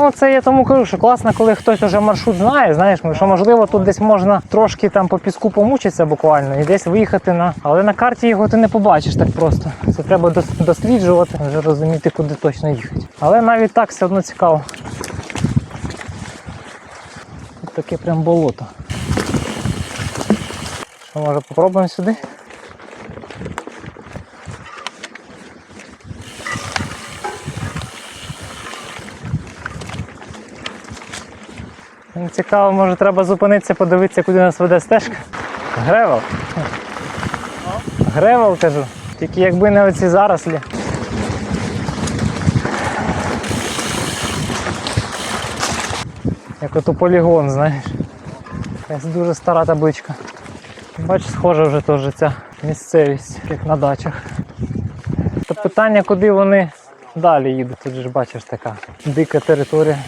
Ну, це я тому кажу, що класно, коли хтось уже маршрут знає, знаєш, що можливо тут десь можна трошки там по піску помучитися буквально і десь виїхати на. Але на карті його ти не побачиш так просто. Це треба досліджувати, вже розуміти, куди точно їхати. Але навіть так все одно цікаво. Тут таке прям болото. Що може попробуємо сюди? Цікаво, може треба зупинитися, подивитися, куди нас веде стежка. Гревел. Гревел кажу. Тільки якби не оці зарослі. Як ото полігон, знаєш. Якась дуже стара табличка. Бачиш, схожа вже теж ця місцевість, як на дачах. То питання, куди вони далі їдуть. Тут же бачиш така дика територія.